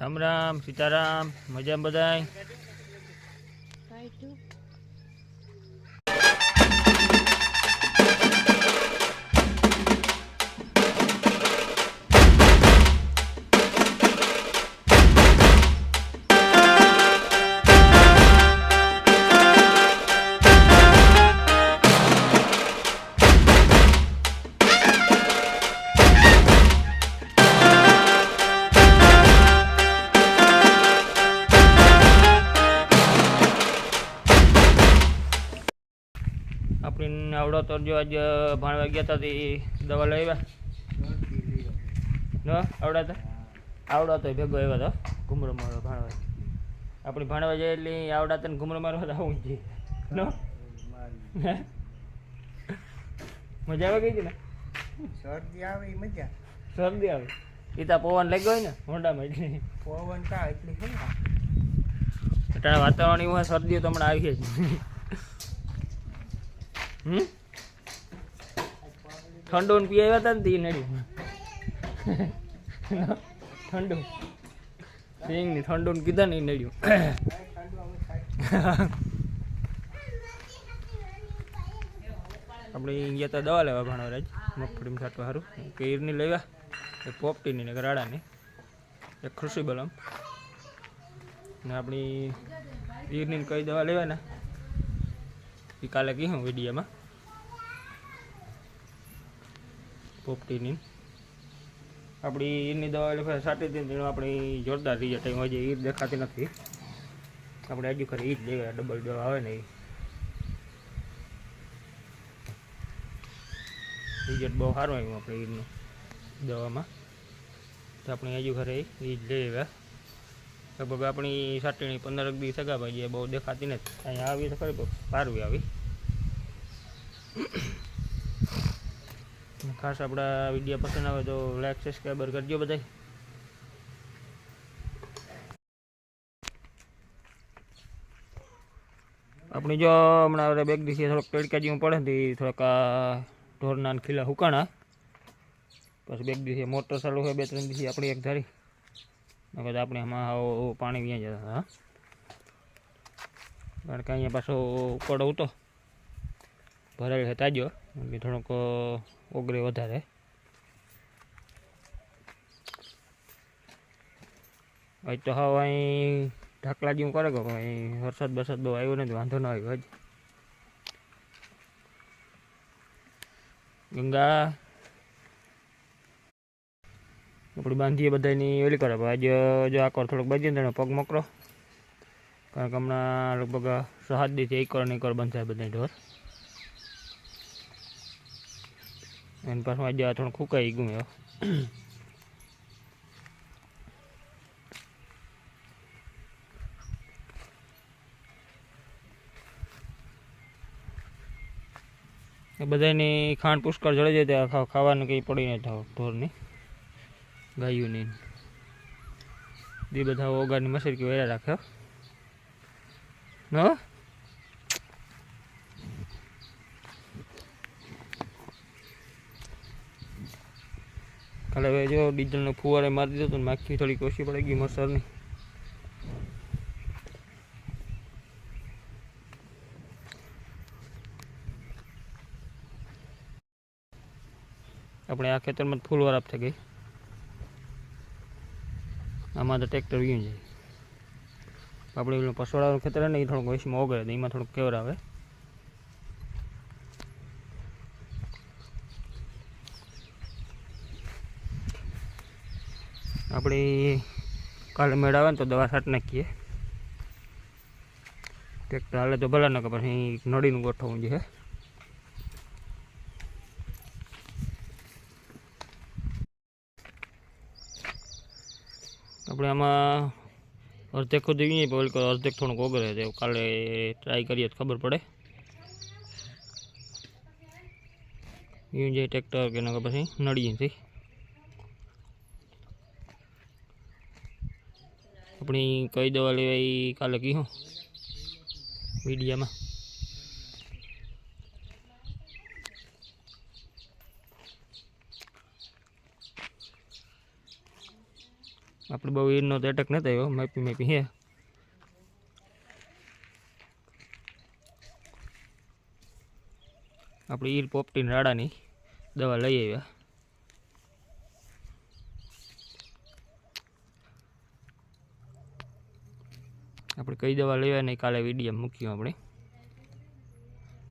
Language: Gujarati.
રામ રામ સીતારામ મજા બધાય? આપણે આવડો તો જો આજ ભાણવા ગયા હતા તે દવા લઈ આવ્યા? ન? આવડા હતા આવડો તો ભેગો આવ્યો હતો ઘૂમરો મારો ભાણવા. આપણે ભણવા જઈએ એટલે આવડા ને ઘૂમરો મારવા તો આવું જ નો? હે? મજા આવે ગઈ ને શરદી આવે એ મજા. શરદી આવે. એ તો પવન લાગ્યો હોય ને હોન્ડામાં એટલે. પવન કા એટલે અત્યારે વાતાવરણ એવું શરદીઓ તો હમણાં આવી જ. હમ? ઠંડુ ને હતા ને તે નડ્યું ઠંડુ. સિંગની ઠંડુ કીધા ને એ નડ્યું. આપણે ગયા તો દવા લેવા ભાણવરાજ મગફળીમાં છાંટવા સારું કે ઈરની લેવા એક પોપટીની ને રાડાની એક ખુશી બલમ. ને આપણી ઈરની કઈ દવા લેવાના? એ કાલે કીધું વિડીયોમાં. પોપટીની આપણી ઈરની દવા એટલે સાટી તેનું આપણી જોરદાર રિઝલ્ટ આવ્યું. હજી ઈર દેખાતી નથી. આપણે હજુ ખરી ઈજ દેવાય ડબલ દવા આવે ને એ રિઝલ્ટ બહુ સારું આવ્યું આપણે ઈરનું દવામાં. તો આપણે હજુ ખરે એ જ લઈ આવ્યા લગભગ આપણી સાટીણી પંદર એક સગા ભાઈ બહુ દેખાતી નથી. અહીંયા આવી તો ખરી પારવી આવી. ખાસ આપણા વીડિયો પસંદ આવે તો લાઈક સબસ્ક્રાઈબર કરજો બધા આપણી જો હમણાં હવે બેગ દિવસે થોડોક તડકા જેવું પડે ને થોડાક ઢોરના ખીલા હુકાણા. પછી બેગ દિવસે મોટર ચાલુ હોય, બે ત્રણ દિવસે આપણી એક ધારી. નકર આપણે આમાં પાણી વ્યાં જતા હતા કારણ કે અહીંયા પાછો ઉકળો તો ભરાયેલ છે તાજો એટલે થોડોક ઓગરે વધારે. આજ તો હાવ અહીં ઢાકલા જેવું કરે કે અહીં વરસાદ બરસાદ બહુ આવ્યો નથી, વાંધો ન આવ્યો હજી ગંગા આપણી બાંધીએ બધાની ઓલી કરે. આજે જો આકર થોડોક બાજી ને પગ મોકરો કારણ કે હમણાં લગભગ સાત દીથી એક કર ને એક કર બંધાય બધા ઢોર. એને પાછું આજે આ થોડું ફૂંકાઈ ગયું એવો બધાની ખાંડ પુષ્કળ જળી જાય ત્યાં ખાવાનું કંઈ પડી નહીં થાવ ઢોરની. ગાયોની. દી બધા ઓગાની મસરકી વેરા રાખ્યો ન કાલે હવે જો ડીઝલનો ફુવારે મારી દીધો તો માખી થોડીક ઓછી પડી ગઈ મસરની. આપણે આ ખેતરમાં ફૂલ વરાપ થઈ ગઈ. આમાં તો ટ્રેક્ટર વ્યું છે. આપણે પેલું પસવાડાનું ખેતર ને એ થોડુંક વૈશમાં ઓગળે એમાં થોડુંક કેવર આવે. આપણે કાલે મેળ આવે ને તો દવા છાંટ નાખીએ. ટ્રેક્ટર હાલે તો ભલા ન કે પછી નળીનું ગોઠવવું છે. આપણે આમાં અર્ધેક સુધી નહીં, પણ અર્ધેક થોડુંક ઓગળે છે. કાલે ટ્રાય કરીએ તો ખબર પડે. એવું જાય ટ્રેક્ટર કે એના પછી નળીએથી આપણી કઈ દવા લેવાય કાલે કહ્યું મીડિયામાં. આપણે બહુ ઈરનો તો એટેક નથી આવ્યો મેપી મેપી હે. આપણે ઈર પોપટીન રાડાની દવા લઈ આવ્યા. આપણે કઈ દવા લેવા નહીં, કાલે વીડિયો મૂક્યું આપણે.